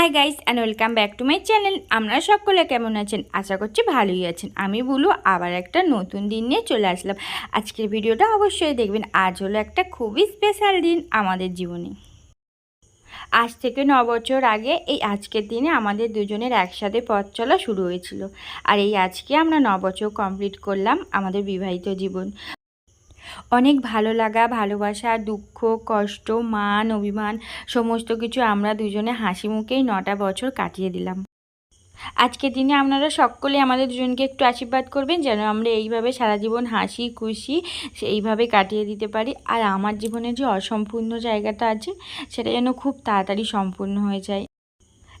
Hi guys and welcome back to my channel. আপনারা সকলে কেমন আছেন? আশা করছি ভালোই আছেন। আমি বলু, আবার একটা নতুন দিন নিয়ে চলে আসলাম। আজকের ভিডিওটা অবশ্যই দেখবেন। আজ হলো একটা খুবই স্পেশাল দিন আমাদের জীবনে। আজ থেকে ন বছর আগে এই আজকের দিনে আমাদের দুজনের একসাথে পথ চলা শুরু হয়েছিল। আর এই আজকে আমরা ন বছর কমপ্লিট করলাম আমাদের বিবাহিত জীবন। অনেক ভালো লাগা, ভালোবাসা, দুঃখ, কষ্ট, মান, অভিমান, সমস্ত কিছু আমরা দুজনে হাসি মুখেই নটা বছর কাটিয়ে দিলাম। আজকের দিনে আপনারা সকলে আমাদের দুজনকে একটু আশীর্বাদ করবেন যেন আমরা এইভাবে সারা জীবন হাসি, খুশি এইভাবে কাটিয়ে দিতে পারি। আর আমার জীবনে যে অসম্পূর্ণ জায়গাটা আছে, সেটা যেন খুব তাড়াতাড়ি সম্পূর্ণ হয়ে যায়।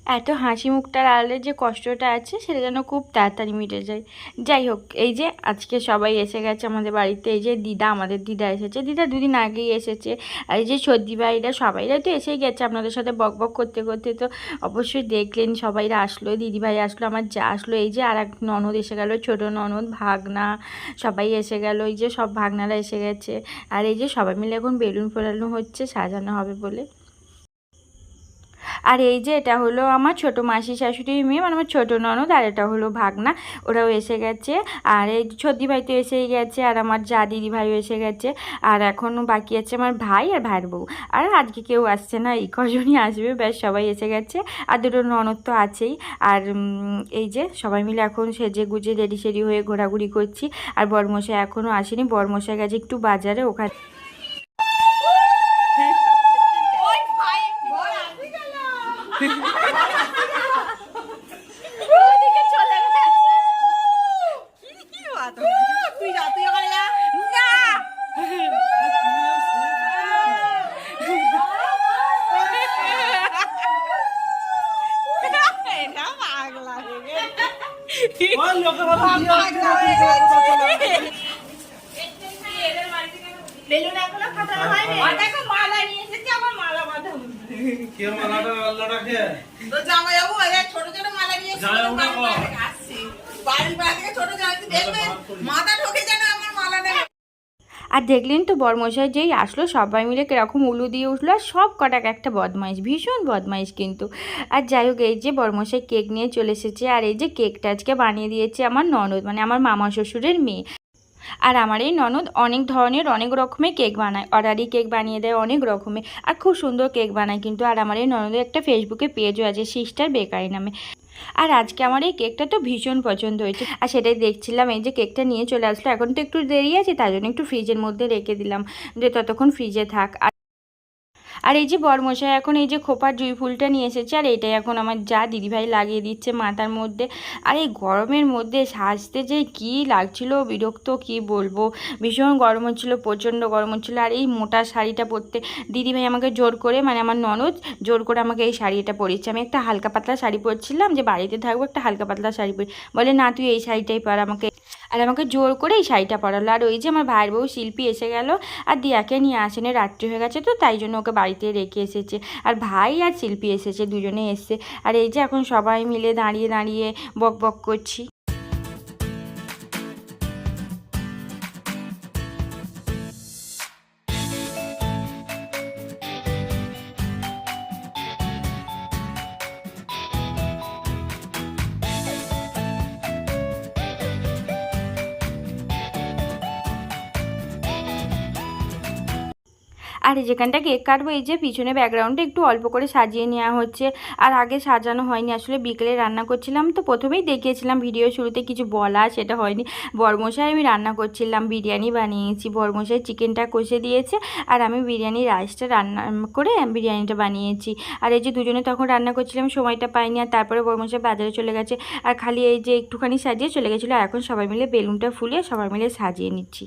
এত হাসি মুখটার আড়ালে যে কষ্টটা আছে, সেটা যেন খুব তাড়াতাড়ি মিটে যায়। যাই হোক, এই যে আজকে সবাই এসে গেছে আমাদের বাড়িতে, এই যে দিদা, আমাদের দিদা এসেছে। দিদা দুদিন আগেই এসেছে। আর এই যে সর্দি ভাইরা সবাইরা তো এসেই গেছে আপনাদের সাথে বক বক করতে করতে। তো অবশ্যই দেখলেন সবাইরা আসলো দিদিভাই আসলো, আমার যা আসলো। এই যে আর এক ননদ এসে গেল, ছোট ননদ, ভাগনা, সবাই এসে গেল। এই যে সব ভাগনারা এসে গেছে। আর এই যে সবাই মিলে এখন বেলুন ফোলানো হচ্ছে, সাজানো হবে বলে। আর এই যে এটা হলো আমার ছোট মাসি শাশুড়ির মেয়ে মানে আমার ছোটো ননদ আর এটা হলো ভাগনা, ওরাও এসে গেছে। আর এই ছদ্দি ভাই তো এসেই গেছে আর আমার যা দিদি ভাইও এসে গেছে। আর এখনও বাকি আছে আমার ভাই আর ভাইয়ের বউ। আর আজকে কেউ আসছে না, এই কজনই আসবে, ব্যাস সবাই এসে গেছে। আর দুটো ননদ তো আছেই। আর এই যে সবাই মিলে এখন সেজে গুজে রেডি সেডি হয়ে ঘোরাঘুরি করছি। আর বরমশাই এখনও আসেনি। বরমশাই গেছে একটু বাজারে, ওখানে তুই যা তুই ওখানে যা না এটা পাগলা হয়ে গেছে। পাগলা হয়ে গেছে। বেলুন এখনও ফাটানো হয়নি। দেখো মালা নিয়ে এসেছি, আমার মালা বাঁধা কে মালাটা আল্লাহটা খেয়ে তো জামাইবাবু, এই ছোট ছোট মালা নিয়ে এসেছি, জামাইবাবু বাড়ির কখন? বাইরে থেকে আসছি। বাড়ির বাইরে থেকে ছোট জামাই দেখবে? মাথা ঠকে নেই আর দেখলেন তো বরমশাই যেই আসলো, সবাই মিলে কীরকম উলু দিয়ে উঠল আর সব কটাক একটা বদমাইশ, ভীষণ বদমাইশ কিন্তু। আর যাই হোক, এই যে বরমশাই কেক নিয়ে চলে এসেছে আর এই যে কেকটা আজকে বানিয়ে দিয়েছে আমার ননদ মানে আমার মামা শ্বশুরের মেয়ে। আর আমার এই ননদ অনেক ধরনের, অনেক রকমের কেক বানায়, অর্ডারি কেক বানিয়ে দেয় অনেক রকমের, আর খুব সুন্দর কেক বানায় কিন্তু। আর আমার এই ননদের একটা ফেসবুকে পেজও আছে, সিস্টার বেকারি নামে। আর আজকে আমার এই কেকটা তো ভীষণ পছন্দ হয়েছে। আর সেটাই দেখছিলাম, এই যে কেকটা নিয়ে চলে আসলো, এখন তো একটু দেরি আছে, তার জন্য একটু ফ্রিজের মধ্যে রেখে দিলাম। যে ততক্ষণ ফ্রিজে থাক। আর এই যে বরমশাই, এখন এই যে খোপার জুই ফুলটা নিয়ে এসেছে, আর এটাই এখন আমার যা দিদিভাই লাগিয়ে দিচ্ছে মাথার মধ্যে। আর এই গরমের মধ্যে সাজতে যে কি লাগছিল, বিরক্ত কি বলব? ভীষণ গরম হচ্ছিল, প্রচণ্ড গরম হচ্ছিল, আর এই মোটা শাড়িটা পরতে দিদিভাই আমাকে জোর করে মানে আমার ননদ জোর করে আমাকে এই শাড়িটা পরিয়েছে। আমি একটা হালকা পাতলা শাড়ি পরছিলাম যে বাড়িতে থাকব, একটা হালকা পাতলা শাড়ি পরি। বলে, না, তুই এই শাড়িটাই পর আমাকে। আর আমাকে জোর করে এই শাড়িটা পরালো। আর ওই যে আমার ভাইয়ের বউ শিল্পী এসে গেল আর দিয়াকে নিয়ে আসেনে, রাত্রি হয়ে গেছে তো, তাই জন্য ওকে বাড়িতে রেখে এসেছে। আর ভাই আর শিল্পী এসেছে, দুজনে এসছে। আর এই যে এখন সবাই মিলে দাঁড়িয়ে দাঁড়িয়ে বক বক করছি। আর যেখানটা কেক কাটবো, এই যে পিছনে ব্যাকগ্রাউন্ডে একটু অল্প করে সাজিয়ে নেওয়া হচ্ছে। আর আগে সাজানো হয়নি, আসলে বিকেলে রান্না করছিলাম। তো প্রথমেই দেখিয়েছিলাম ভিডিও শুরুতে কিছু বলা, সেটা হয়নি। বরমশাই আমি রান্না করছিলাম, বিরিয়ানি বানিয়েছি। বরমশাই চিকেনটা কষে দিয়েছে, আর আমি বিরিয়ানি রাইসটা রান্না করে বিরিয়ানিটা বানিয়েছি। আর এই যে দুজনে তখন রান্না করছিলাম, সময়টা পাইনি, আর তারপরে বরমশাই বাজারে চলে গেছে। আর খালি এই যে একটুখানি সাজিয়ে চলে গেছিল এখন সবাই মিলে বেলুনটা ফুলিয়ে সবাই মিলে সাজিয়ে নিচ্ছি।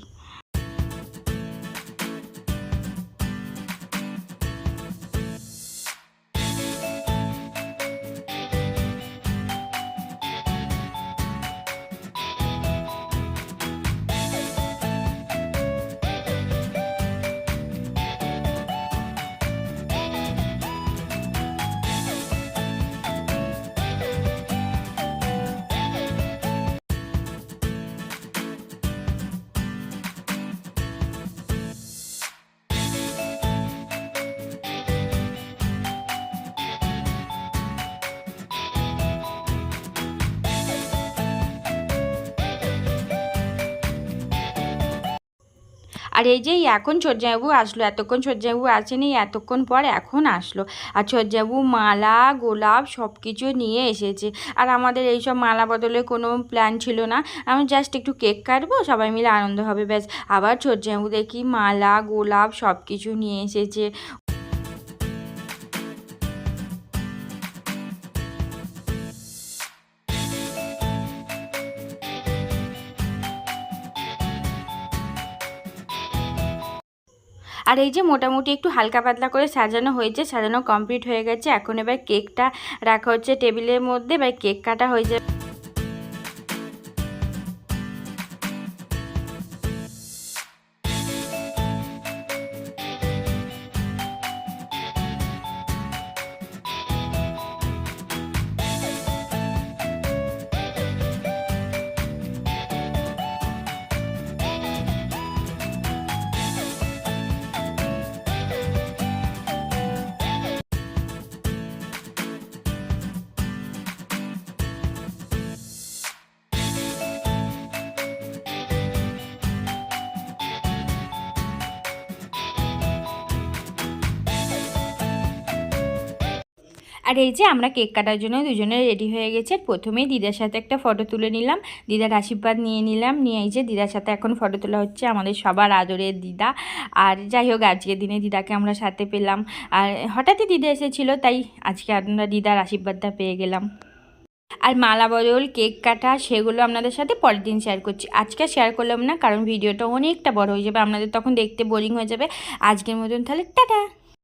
আর এই যে এখন সজ্জাবু আসলো, এতক্ষণ সজ্জাবু আসেনি, এতক্ষণ পর এখন আসলো। আর সজ্জাবু মালা, গোলাপ সব কিছু নিয়ে এসেছে। আর আমাদের এই সব মালা বদলে কোনো প্ল্যান ছিল না। আমি জাস্ট একটু কেক কাটবো, সবাই মিলে আনন্দ হবে, ব্যাস। আবার সজ্জাবু দেখি মালা, গোলাপ সব কিছু নিয়ে এসেছে। আর এই যে মোটামুটি একটু হালকা পাতলা করে সাজানো হয়েছে, সাজানো কমপ্লিট হয়ে গেছে। এখন এবার কেকটা রাখা হচ্ছে টেবিলের মধ্যে, এবার কেক কাটা হয়ে যাবে। আর এই যে আমরা কেক কাটার জন্য দুজনে রেডি হয়ে গেছে। প্রথমেই দিদার সাথে একটা ফটো তুলে নিলাম। দিদার আশীর্বাদ নিয়ে নিলাম। নিয়ে এই যে দিদার সাথে এখন ফটো তোলা হচ্ছে আমাদের সবার আদরের দিদা। আর যাই হোক, আজকের দিনে দিদাকে আমরা সাথে পেলাম। আর হঠাৎই দিদা এসেছিল, তাই আজকে আমরা দিদার আশীর্বাদটা পেয়ে গেলাম। আর মালা বদল, কেক কাটা, সেগুলো আপনাদের সাথে পরের দিন শেয়ার করছি। আজকে শেয়ার করলাম না, কারণ ভিডিওটা অনেকটা বড় হয়ে যাবে। আপনাদের তখন দেখতে বোরিং হয়ে যাবে। আজকের মতন তাহলে টাটা!